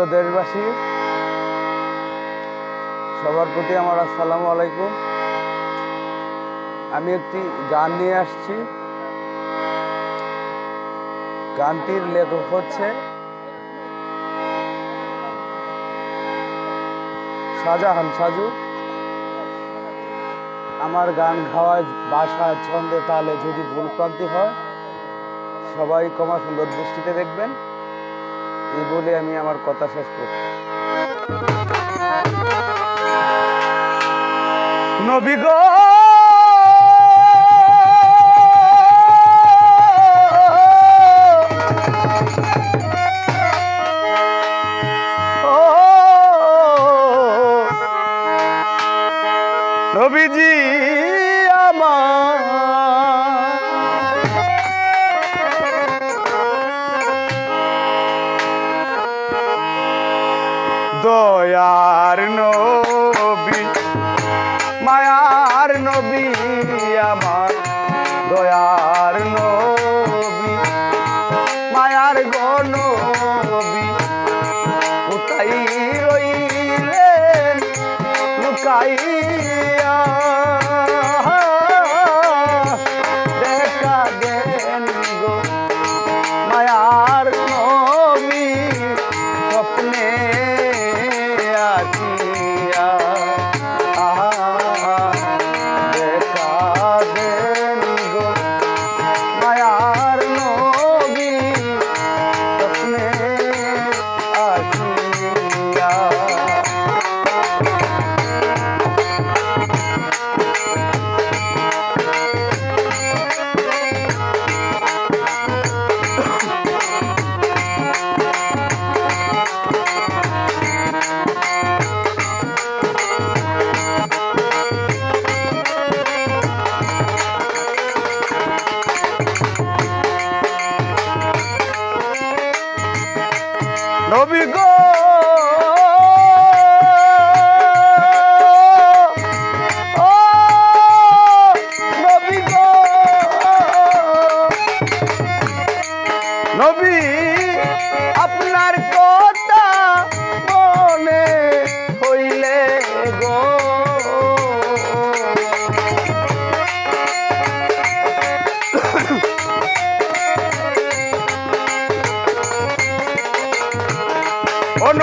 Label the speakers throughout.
Speaker 1: প্রিয় দেশবাসী, সবার প্রতি আমার আসসালামু আলাইকুম। আমি একটি গান নিয়ে আসছি। গানটির লেখক হচ্ছে শাহজাহান সাজু। আমার গান গাওয়ায় বাসা, ছন্দে, তালে যদি ভুল প্রান্তি হয়, সবাই কমা সুন্দর দৃষ্টিতে দেখবেন। এই বলে আমি আমার কথা শেষ করছি। নবী দয়ার নবী মায়ার নবী আমার। দয়ার নবী মায়ার গনবী কোথায় রইলেন লুকাইয়া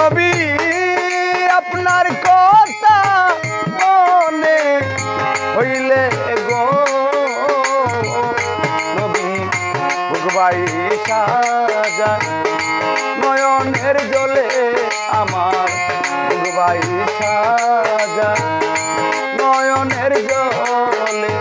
Speaker 1: নবী আপনার কথা মনে হইলে গো। নবী ভুগবাই সাজা নয়নের জলে আমার ভুগবাই সাজা নয়নের জলে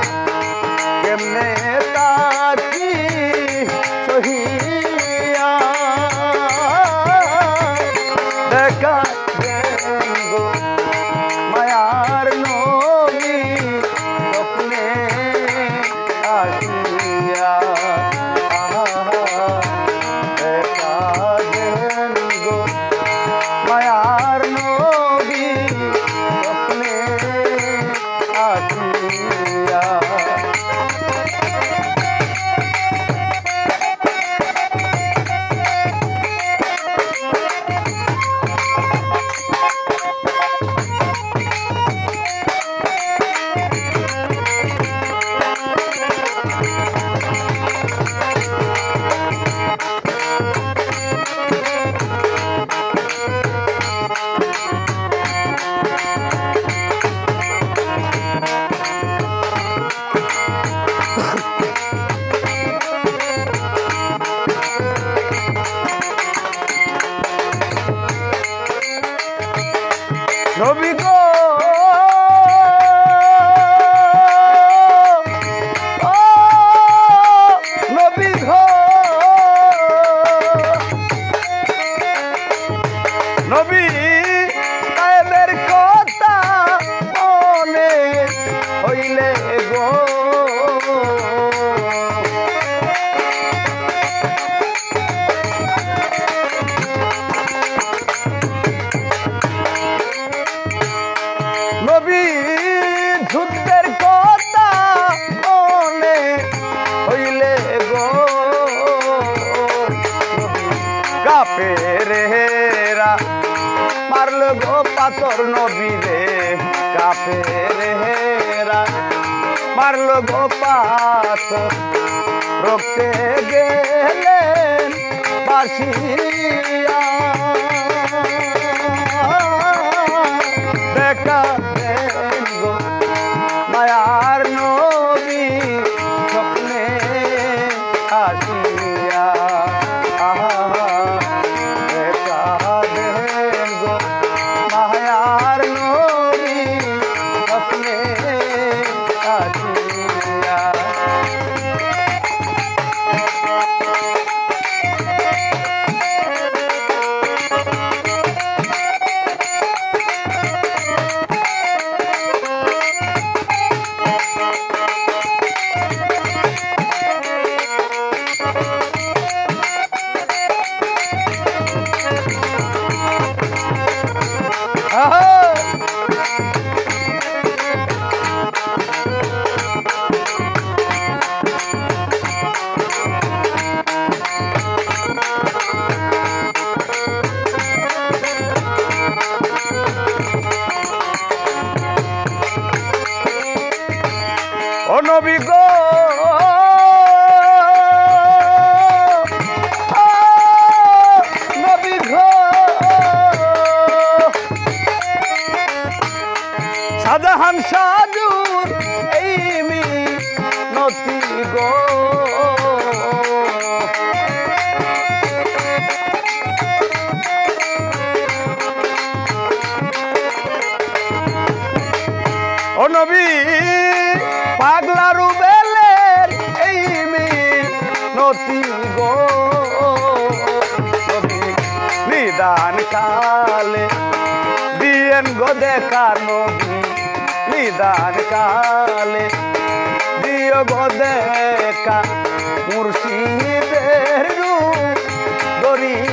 Speaker 1: নবী গো পাথর নবীরে কাপে রেহেরা মারলো গো পাথর। রক্তে গেলেন বাসিয়া নবী গো। শাহজাহান সাজুর এই মি নতি গো। নবী, পাগলা রুবেলের এই মি নতি গো। নিদান কালে দিয়েন গো দেখা নবী, নিদান কালে দিও গো দেখা মুর্শিদের রূপ দরিয়া